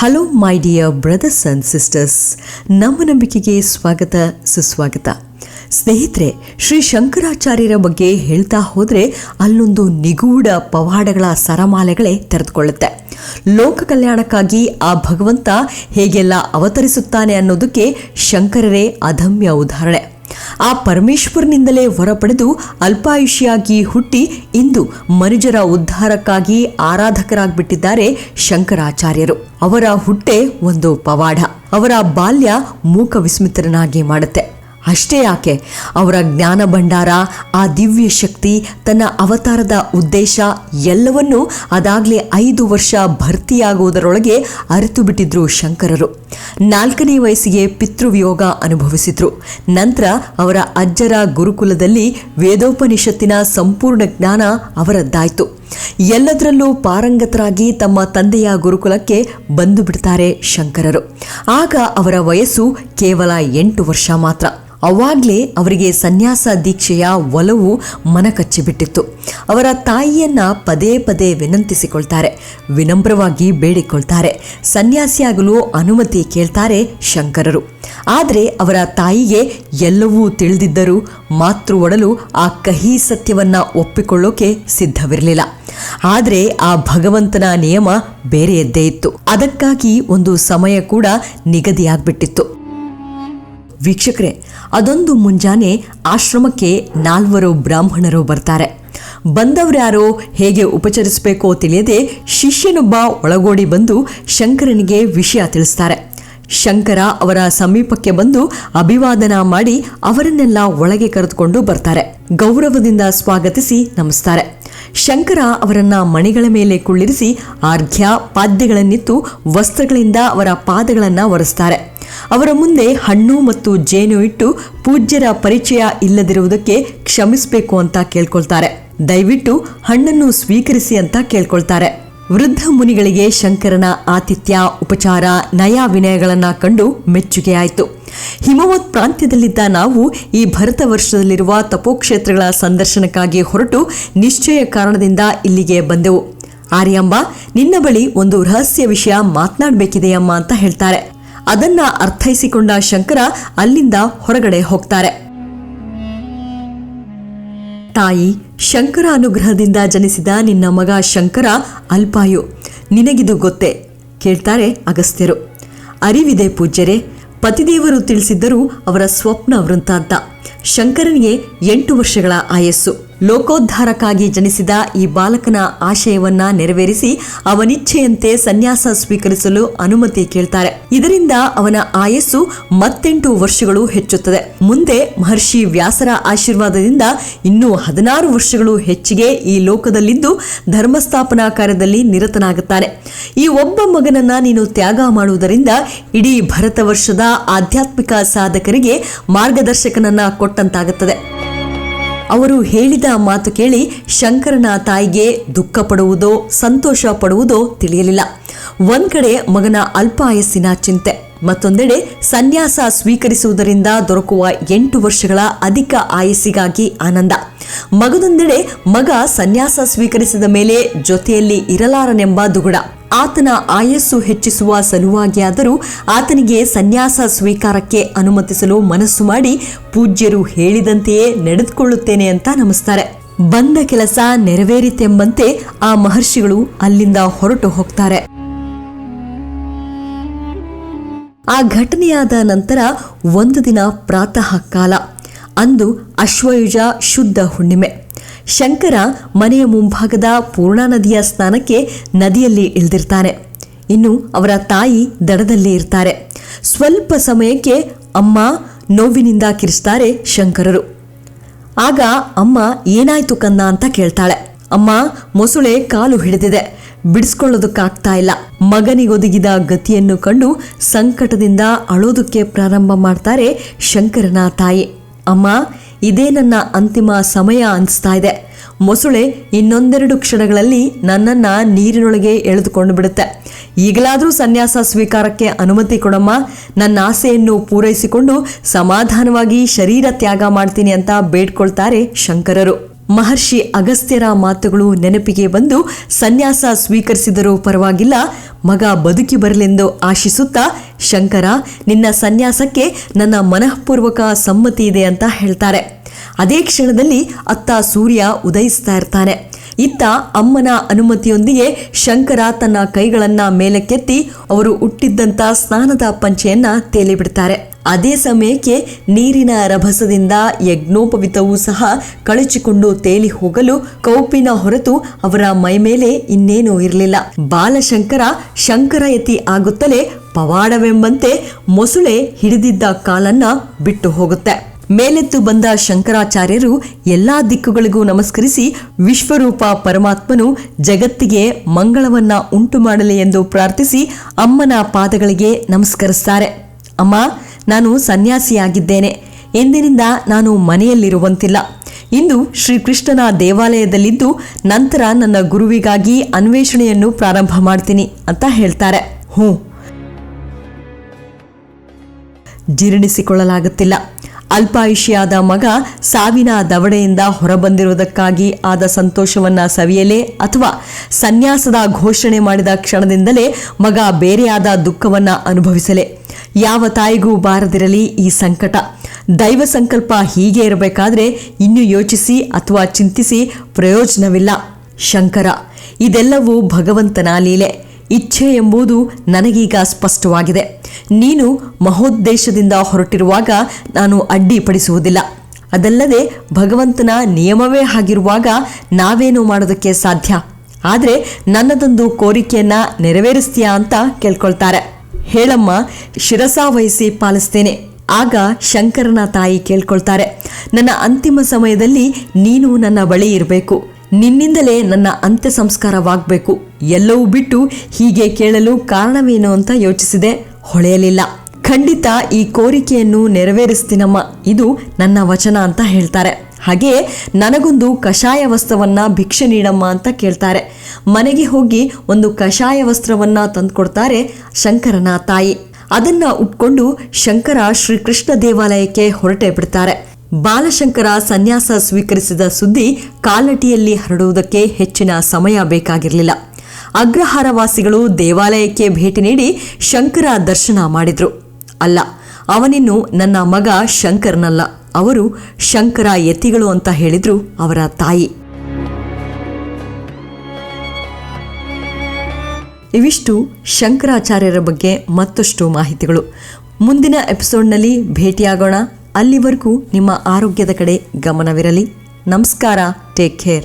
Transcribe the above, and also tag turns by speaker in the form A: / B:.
A: Hello my dear brothers and sisters ನಮ್ಮ ನಂಬಿಕೆಗೆ ಸ್ವಾಗತ, ಸುಸ್ವಾಗತ. ಸ್ನೇಹಿತರೆ, ಶ್ರೀ ಶಂಕರಾಚಾರ್ಯರ ಬಗ್ಗೆ ಹೇಳ್ತಾ ಹೋದರೆ ಅಲ್ಲೊಂದು ನಿಗೂಢ ಪವಾಡಗಳ ಸರಮಾಲೆಗಳೇ ತೆರೆದುಕೊಳ್ಳುತ್ತೆ. ಲೋಕ ಕಲ್ಯಾಣಕ್ಕಾಗಿ ಆ ಭಗವಂತ ಹೇಗೆಲ್ಲ ಅವತರಿಸುತ್ತಾನೆ ಅನ್ನೋದಕ್ಕೆ ಶಂಕರರೇ ಅದಮ್ಯ ಉದಾಹರಣೆ. ಆ ಪರಮೇಶ್ವರನಿಂದಲೇ ಹೊರಪಡೆದು ಅಲ್ಪಾಯುಷಿಯಾಗಿ ಹುಟ್ಟಿ ಇಂದು ಮನುಜರ ಉದ್ಧಾರಕ್ಕಾಗಿ ಆರಾಧಕರಾಗಿಬಿಟ್ಟಿದ್ದಾರೆ ಶಂಕರಾಚಾರ್ಯರು. ಅವರ ಹುಟ್ಟೆ ಒಂದು ಪವಾಡ. ಅವರ ಬಾಲ್ಯ ಮೂಕ ವಿಸ್ಮಿತರನಾಗಿ ಮಾಡುತ್ತೆ. ಅಷ್ಟೇ ಯಾಕೆ? ಅವರ ಜ್ಞಾನ ಭಂಡಾರ, ಆ ದಿವ್ಯ ಶಕ್ತಿ, ತನ್ನ ಅವತಾರದ ಉದ್ದೇಶ ಎಲ್ಲವನ್ನೂ ಅದಾಗಲೇ ಐದು ವರ್ಷ ಭರ್ತಿಯಾಗುವುದರೊಳಗೆ ಅರಿತು ಬಿಟ್ಟಿದ್ರು ಶಂಕರರು. ನಾಲ್ಕನೇ ವಯಸ್ಸಿಗೆ ಪಿತೃವಿಯೋಗ ಅನುಭವಿಸಿದ್ರು. ನಂತರ ಅವರ ಅಜ್ಜರ ಗುರುಕುಲದಲ್ಲಿ ವೇದೋಪನಿಷತ್ತಿನ ಸಂಪೂರ್ಣ ಜ್ಞಾನ ಅವರದ್ದಾಯಿತು. ಎಲ್ಲದರಲ್ಲೂ ಪಾರಂಗತರಾಗಿ ತಮ್ಮ ತಂದೆಯ ಗುರುಕುಲಕ್ಕೆ ಬಂದು ಬಿಡ್ತಾರೆ ಶಂಕರರು. ಆಗ ಅವರ ವಯಸ್ಸು ಕೇವಲ ಎಂಟು ವರ್ಷ ಮಾತ್ರ. ಅವಾಗಲೇ ಅವರಿಗೆ ಸನ್ಯಾಸ ದೀಕ್ಷೆಯ ಒಲವು ಮನಕಚ್ಚಿಬಿಟ್ಟಿತ್ತು. ಅವರ ತಾಯಿಯನ್ನ ಪದೇ ಪದೇ ವಿನಂತಿಸಿಕೊಳ್ತಾರೆ, ವಿನಮ್ರವಾಗಿ ಬೇಡಿಕೊಳ್ತಾರೆ. ಸನ್ಯಾಸಿಯಾಗಲು ಅನುಮತಿ ಕೇಳ್ತಾರೆ ಶಂಕರರು. ಆದರೆ ಅವರ ತಾಯಿಗೆ ಎಲ್ಲವೂ ತಿಳಿದಿದ್ದರೂ ಮಾತೃ ಒಡಲು ಆ ಕಹಿ ಸತ್ಯವನ್ನು ಒಪ್ಪಿಕೊಳ್ಳೋಕೆ ಸಿದ್ಧವಿರಲಿಲ್ಲ. ಆದರೆ ಆ ಭಗವಂತನ ನಿಯಮ ಬೇರೆಯದ್ದೇ ಇತ್ತು. ಅದಕ್ಕಾಗಿ ಒಂದು ಸಮಯ ಕೂಡ ನಿಗದಿಯಾಗ್ಬಿಟ್ಟಿತ್ತು. ವೀಕ್ಷಕರೇ, ಅದೊಂದು ಮುಂಜಾನೆ ಆಶ್ರಮಕ್ಕೆ ನಾಲ್ವರು ಬ್ರಾಹ್ಮಣರು ಬರ್ತಾರೆ. ಬಂದವರ್ಯಾರೋ ಹೇಗೆ ಉಪಚರಿಸಬೇಕೋ ತಿಳಿಯದೆ ಶಿಷ್ಯನೊಬ್ಬ ಒಳಗೋಡಿ ಬಂದು ಶಂಕರನಿಗೆ ವಿಷಯ ತಿಳಿಸ್ತಾರೆ. ಶಂಕರ ಅವರ ಸಮೀಪಕ್ಕೆ ಬಂದು ಅಭಿವಾದನ ಮಾಡಿ ಅವರನ್ನೆಲ್ಲ ಒಳಗೆ ಕರೆದುಕೊಂಡು ಬರ್ತಾರೆ. ಗೌರವದಿಂದ ಸ್ವಾಗತಿಸಿ ನಮಿಸ್ತಾರೆ. ಶಂಕರ ಅವರನ್ನ ಮಣಿಗಳ ಮೇಲೆ ಕುಳ್ಳಿರಿಸಿ ಆರ್ಘ್ಯ ಪಾದ್ಯಗಳನ್ನಿತ್ತು, ವಸ್ತ್ರಗಳಿಂದ ಅವರ ಪಾದಗಳನ್ನು ಒರೆಸ್ತಾರೆ. ಅವರ ಮುಂದೆ ಹಣ್ಣು ಮತ್ತು ಜೇನು ಇಟ್ಟು ಪೂಜ್ಯರ ಪರಿಚಯ ಇಲ್ಲದಿರುವುದಕ್ಕೆ ಕ್ಷಮಿಸಬೇಕು ಅಂತ ಕೇಳ್ಕೊಳ್ತಾರೆ. ದಯವಿಟ್ಟು ಹಣ್ಣನ್ನು ಸ್ವೀಕರಿಸಿ ಅಂತ ಕೇಳ್ಕೊಳ್ತಾರೆ. ವೃದ್ಧ ಮುನಿಗಳಿಗೆ ಶಂಕರನ ಆತಿಥ್ಯ, ಉಪಚಾರ, ನಯ ವಿನಯಗಳನ್ನು ಕಂಡು ಮೆಚ್ಚುಗೆಯಾಯಿತು. ಹಿಮವತ್ ಪ್ರಾಂತ್ಯದಲ್ಲಿದ್ದ ನಾವು ಈ ಭರತ ವರ್ಷದಲ್ಲಿರುವ ತಪೋಕ್ಷೇತ್ರಗಳ ಸಂದರ್ಶನಕ್ಕಾಗಿ ಹೊರಟು ನಿಶ್ಚಯ ಕಾರಣದಿಂದ ಇಲ್ಲಿಗೆ ಬಂದೆವು. ಆರ್ಯಾಂಬ, ನಿನ್ನ ಬಳಿ ಒಂದು ರಹಸ್ಯ ವಿಷಯ ಮಾತನಾಡಬೇಕಿದೆಯಮ್ಮ ಅಂತ ಹೇಳ್ತಾರೆ. ಅದನ್ನ ಅರ್ಥೈಸಿಕೊಂಡ ಶಂಕರ ಅಲ್ಲಿಂದ ಹೊರಗಡೆ ಹೋಗ್ತಾರೆ. ತಾಯಿ, ಶಂಕರ ಅನುಗ್ರಹದಿಂದ ಜನಿಸಿದ ನಿನ್ನ ಮಗ ಶಂಕರ ಅಲ್ಪಾಯು. ನಿನಗಿದು ಗೊತ್ತೇ, ಕೇಳ್ತಾರೆ ಅಗಸ್ತ್ಯರು. ಅರಿವಿದೆ ಪೂಜ್ಯರೇ ಪತಿದೇವರು ತಿಳಿಸಿದ್ದರೂ ಅವರ ಸ್ವಪ್ನ ವೃಂತಾಂತ ಶಂಕರನಿಗೆ ಎಂಟು ವರ್ಷಗಳ ಆಯಸ್ಸು. ಲೋಕೋದ್ಧಾರಕ್ಕಾಗಿ ಜನಿಸಿದ ಈ ಬಾಲಕನ ಆಶಯವನ್ನ ನೆರವೇರಿಸಿ ಅವನಿಚ್ಛೆಯಂತೆ ಸನ್ಯಾಸ ಸ್ವೀಕರಿಸಲು ಅನುಮತಿ ಕೇಳ್ತಾರೆ. ಇದರಿಂದ ಅವನ ಆಯಸ್ಸು ಮತ್ತೆಂಟು ವರ್ಷಗಳು ಹೆಚ್ಚುತ್ತದೆ. ಮುಂದೆ ಮಹರ್ಷಿ ವ್ಯಾಸರ ಆಶೀರ್ವಾದದಿಂದ ಇನ್ನೂ ಹದಿನಾರು ವರ್ಷಗಳು ಹೆಚ್ಚಿಗೆ ಈ ಲೋಕದಲ್ಲಿದ್ದು ಧರ್ಮಸ್ಥಾಪನಾ ಕಾರ್ಯದಲ್ಲಿ ನಿರತನಾಗುತ್ತಾನೆ. ಈ ಒಬ್ಬ ಮಗನನ್ನ ನೀನು ತ್ಯಾಗ ಮಾಡುವುದರಿಂದ ಇಡೀ ಭರತ ವರ್ಷದ ಆಧ್ಯಾತ್ಮಿಕ ಸಾಧಕರಿಗೆ ಮಾರ್ಗದರ್ಶಕನನ್ನ ಕೊಟ್ಟಂತಾಗುತ್ತದೆ. ಅವರು ಹೇಳಿದ ಮಾತು ಕೇಳಿ ಶಂಕರನ ತಾಯಿಗೆ ದುಃಖ ಪಡುವುದೋ ಸಂತೋಷ ಪಡುವುದೋ ತಿಳಿಯಲಿಲ್ಲ. ಒಂದ್ ಕಡೆ ಮಗನ ಅಲ್ಪಾಯಸ್ಸಿನ ಚಿಂತೆ, ಮತ್ತೊಂದೆಡೆ ಸನ್ಯಾಸ ಸ್ವೀಕರಿಸುವುದರಿಂದ ದೊರಕುವ ಎಂಟು ವರ್ಷಗಳ ಅಧಿಕ ಆಯಸ್ಸಿಗಾಗಿ ಆನಂದ. ಮಗದೊಂದೆಡೆ ಮಗ ಸನ್ಯಾಸ ಸ್ವೀಕರಿಸಿದ ಮೇಲೆ ಜೊತೆಯಲ್ಲಿ ಇರಲಾರನೆಂಬ ದುಗುಡ. ಆತನ ಆಯಸ್ಸು ಹೆಚ್ಚಿಸುವ ಸಲುವಾಗಿಯಾದರೂ ಆತನಿಗೆ ಸನ್ಯಾಸ ಸ್ವೀಕಾರಕ್ಕೆ ಅನುಮತಿಸಲು ಮನಸ್ಸು ಮಾಡಿ ಪೂಜ್ಯರು ಹೇಳಿದಂತೆಯೇ ನಡೆದುಕೊಳ್ಳುತ್ತೇನೆ ಅಂತ ನಮಿಸ್ತಾರೆ. ಬಂದ ಕೆಲಸ ನೆರವೇರಿತೆಂಬಂತೆ ಆ ಮಹರ್ಷಿಗಳು ಅಲ್ಲಿಂದ ಹೊರಟು ಹೋಗ್ತಾರೆ. ಆ ಘಟನೆಯಾದ ನಂತರ ಒಂದು ದಿನ ಪ್ರಾತಃ ಕಾಲ ಅಂದು ಅಶ್ವಯುಜ ಶುದ್ಧ ಹುಣ್ಣಿಮೆ. ಶಂಕರ ಮನೆಯ ಮುಂಭಾಗದ ಪೂರ್ಣಾ ನದಿಯ ಸ್ನಾನಕ್ಕೆ ನದಿಯಲ್ಲಿ ಇಳಿದಿರ್ತಾನೆ. ಇನ್ನು ಅವರ ತಾಯಿ ದಡದಲ್ಲಿ ಇರ್ತಾರೆ. ಸ್ವಲ್ಪ ಸಮಯಕ್ಕೆ ಅಮ್ಮ ನೋವಿನಿಂದ ಕಿರಿಸ್ತಾರೆ ಶಂಕರರು. ಆಗ ಅಮ್ಮ, ಏನಾಯ್ತು ಕನ್ನ ಅಂತ ಕೇಳ್ತಾಳೆ. ಅಮ್ಮ, ಮೊಸುಳೆ ಕಾಲು ಹಿಡಿದಿದೆ. ಬಿಡಿಸ್ಕೊಳ್ಳೋದಕ್ಕಾಗ್ತಾ ಇಲ್ಲ. ಮಗನಿಗೊದಗಿದ ಗತಿಯನ್ನು ಕಂಡು ಸಂಕಟದಿಂದ ಅಳೋದಕ್ಕೆ ಪ್ರಾರಂಭ ಮಾಡ್ತಾರೆ ಶಂಕರನ ತಾಯಿ. ಅಮ್ಮ, ಇದೇ ನನ್ನ ಅಂತಿಮ ಸಮಯ ಅನಿಸ್ತಾ ಇದೆ. ಮೊಸಳೆ ಇನ್ನೊಂದೆರಡು ಕ್ಷಣಗಳಲ್ಲಿ ನನ್ನನ್ನ ನೀರಿನೊಳಗೆ ಎಳೆದುಕೊಂಡು ಬಿಡುತ್ತೆ. ಈಗಲಾದರೂ ಸನ್ಯಾಸ ಸ್ವೀಕಾರಕ್ಕೆ ಅನುಮತಿ ಕೊಡಮ್ಮ. ನನ್ನ ಆಸೆಯನ್ನು ಪೂರೈಸಿಕೊಂಡು ಸಮಾಧಾನವಾಗಿ ಶರೀರ ತ್ಯಾಗ ಮಾಡ್ತೀನಿ ಅಂತ ಬೇಡ್ಕೊಳ್ತಾರೆ ಶಂಕರರು. ಮಹರ್ಷಿ ಅಗಸ್ತ್ಯರ ಮಾತುಗಳು ನೆನಪಿಗೆ ಬಂದು ಸನ್ಯಾಸ ಸ್ವೀಕರಿಸಿದರೂ ಪರವಾಗಿಲ್ಲ. ಮಗ ಬದುಕಿ ಬರಲೆಂದು ಆಶಿಸುತ್ತಾ, ಶಂಕರ, ನಿನ್ನ ಸನ್ಯಾಸಕ್ಕೆ ನನ್ನ ಮನಃಪೂರ್ವಕ ಸಮ್ಮತಿ ಇದೆ ಅಂತ ಹೇಳ್ತಾರೆ. ಅದೇ ಕ್ಷಣದಲ್ಲಿ ಅತ್ತ ಸೂರ್ಯ ಉದಯಿಸ್ತಾ ಇರ್ತಾನೆ. ಇತ್ತ ಅಮ್ಮನ ಅನುಮತಿಯೊಂದಿಗೆ ಶಂಕರ ತನ್ನ ಕೈಗಳನ್ನ ಮೇಲಕ್ಕೆತ್ತಿ ಅವರು ಹುಟ್ಟಿದ್ದಂತ ಸ್ನಾನದ ಪಂಚೆಯನ್ನ ತೇಲಿಬಿಡ್ತಾರೆ. ಅದೇ ಸಮಯಕ್ಕೆ ನೀರಿನ ರಭಸದಿಂದ ಯಜ್ಞೋಪವಿತವೂ ಸಹ ಕಳಚಿಕೊಂಡು ತೇಲಿ ಹೋಗಲು ಕೌಪಿನ ಹೊರತು ಅವರ ಮೈಮೇಲೆ ಇನ್ನೇನೂ ಇರಲಿಲ್ಲ. ಬಾಲಶಂಕರ ಶಂಕರಯತಿ ಆಗುತ್ತಲೇ ಪವಾಡವೆಂಬಂತೆ ಮೊಸುಳೆ ಹಿಡಿದಿದ್ದ ಕಾಲನ್ನ ಬಿಟ್ಟು ಹೋಗುತ್ತೆ. ಮೇಲೆತ್ತು ಬಂದ ಶಂಕರಾಚಾರ್ಯರು ಎಲ್ಲಾ ದಿಕ್ಕುಗಳಿಗೂ ನಮಸ್ಕರಿಸಿ ವಿಶ್ವರೂಪ ಪರಮಾತ್ಮನು ಜಗತ್ತಿಗೆ ಮಂಗಳವನ್ನ ಉಂಟು ಮಾಡಲಿ ಎಂದು ಪ್ರಾರ್ಥಿಸಿ ಅಮ್ಮನ ಪಾದಗಳಿಗೆ ನಮಸ್ಕರಿಸ್ತಾರೆ. ಅಮ್ಮ, ನಾನು ಸನ್ಯಾಸಿಯಾಗಿದ್ದೇನೆ. ಎಂದಿನಿಂದ ನಾನು ಮನೆಯಲ್ಲಿರುವಂತಿಲ್ಲ. ಇಂದು ಶ್ರೀಕೃಷ್ಣನ ದೇವಾಲಯದಲ್ಲಿದ್ದು ನಂತರ ನನ್ನ ಗುರುವಿಗಾಗಿ ಅನ್ವೇಷಣೆಯನ್ನು ಪ್ರಾರಂಭ ಮಾಡ್ತೀನಿ ಅಂತ ಹೇಳ್ತಾರೆ. ಹ್ಞೂ. ಜೀರ್ಣಿಸಿಕೊಳ್ಳಲಾಗುತ್ತಿಲ್ಲ. ಅಲ್ಪಾಯುಷಿಯಾದ ಮಗ ಸಾವಿನ ದವಡೆಯಿಂದ ಹೊರಬಂದಿರುವುದಕ್ಕಾಗಿ ಆದ ಸಂತೋಷವನ್ನ ಸವಿಯಲೇ ಅಥವಾ ಸನ್ಯಾಸದ ಘೋಷಣೆ ಮಾಡಿದ ಕ್ಷಣದಿಂದಲೇ ಮಗ ಬೇರೆಯಾದ ದುಃಖವನ್ನ ಅನುಭವಿಸಲೇ. ಯಾವ ತಾಯಿಗೂ ಬಾರದಿರಲಿ ಈ ಸಂಕಟ. ದೈವ ಸಂಕಲ್ಪ ಹೀಗೆ ಇರಬೇಕಾದ್ರೆ ಇನ್ನು ಯೋಚಿಸಿ ಅಥವಾ ಚಿಂತಿಸಿ ಪ್ರಯೋಜನವಿಲ್ಲ. ಶಂಕರ, ಇದೆಲ್ಲವೂ ಭಗವಂತನ ಲೀಲೆ. ಇಚ್ಛೆ ಎಂಬುದು ನನಗೀಗ ಸ್ಪಷ್ಟವಾಗಿದೆ. ನೀನು ಮಹೋದ್ದೇಶದಿಂದ ಹೊರಟಿರುವಾಗ ನಾನು ಅಡ್ಡಿಪಡಿಸುವುದಿಲ್ಲ. ಅದಲ್ಲದೆ ಭಗವಂತನ ನಿಯಮವೇ ಆಗಿರುವಾಗ ನಾವೇನು ಮಾಡೋದಕ್ಕೆ ಸಾಧ್ಯ? ಆದರೆ ನನ್ನದೊಂದು ಕೋರಿಕೆಯನ್ನು ನೆರವೇರಿಸ್ತೀಯಾ ಅಂತ ಕೇಳ್ಕೊಳ್ತಾರೆ. ಹೇಳಮ್ಮ, ಶಿರಸಾ ವಹಿಸಿ ಪಾಲಿಸ್ತೇನೆ. ಆಗ ಶಂಕರನ ತಾಯಿ ಕೇಳ್ಕೊಳ್ತಾರೆ, ನನ್ನ ಅಂತಿಮ ಸಮಯದಲ್ಲಿ ನೀನು ನನ್ನ ಬಳಿ ಇರಬೇಕು. ನಿನ್ನಿಂದಲೇ ನನ್ನ ಅಂತ್ಯ ಸಂಸ್ಕಾರವಾಗಬೇಕು. ಎಲ್ಲವೂ ಬಿಟ್ಟು ಹೀಗೆ ಕೇಳಲು ಕಾರಣವೇನು ಅಂತ ಯೋಚಿಸಿದೆ. ಹೊಳೆಯಲಿಲ್ಲ. ಖಂಡಿತ ಈ ಕೋರಿಕೆಯನ್ನು ನೆರವೇರಿಸ್ತೀನಮ್ಮ ಇದು ನನ್ನ ವಚನ ಅಂತ ಹೇಳ್ತಾರೆ. ಹಾಗೆಯೇ ನನಗೊಂದು ಕಷಾಯ ವಸ್ತ್ರವನ್ನು ಭಿಕ್ಷೆ ನೀಡಮ್ಮ ಅಂತ ಕೇಳ್ತಾರೆ. ಮನೆಗೆ ಹೋಗಿ ಒಂದು ಕಷಾಯ ವಸ್ತ್ರವನ್ನ ತಂದುಕೊಡ್ತಾರೆ ಶಂಕರನ ತಾಯಿ. ಅದನ್ನ ಉಟ್ಕೊಂಡು ಶಂಕರ ಶ್ರೀಕೃಷ್ಣ ದೇವಾಲಯಕ್ಕೆ ಹೊರಟೆ ಬಿಡ್ತಾರೆ. ಬಾಲಶಂಕರ ಸನ್ಯಾಸ ಸ್ವೀಕರಿಸಿದ ಸುದ್ದಿ ಕಾಲಟಿಯಲ್ಲಿ ಹರಡುವುದಕ್ಕೆ ಹೆಚ್ಚಿನ ಸಮಯ ಬೇಕಾಗಿರಲಿಲ್ಲ. ಅಗ್ರಹಾರವಾಸಿಗಳು ದೇವಾಲಯಕ್ಕೆ ಭೇಟಿ ನೀಡಿ ಶಂಕರ ದರ್ಶನ ಮಾಡಿದ್ರು. ಅಲ್ಲ, ಅವನಿನ್ನು ನನ್ನ ಮಗ ಶಂಕರನಲ್ಲ. ಅವರು ಶಂಕರ ಯತಿಗಳು ಅಂತ ಹೇಳಿದ್ರು ಅವರ ತಾಯಿ. ಇವಿಷ್ಟು ಶಂಕರಾಚಾರ್ಯರ ಬಗ್ಗೆ ಮತ್ತಷ್ಟು ಮಾಹಿತಿಗಳು. ಮುಂದಿನ ಎಪಿಸೋಡ್ನಲ್ಲಿ ಭೇಟಿಯಾಗೋಣ. ಅಲ್ಲಿವರೆಗೂ ನಿಮ್ಮ ಆರೋಗ್ಯದ ಕಡೆ ಗಮನವಿರಲಿ. ನಮಸ್ಕಾರ. Take care.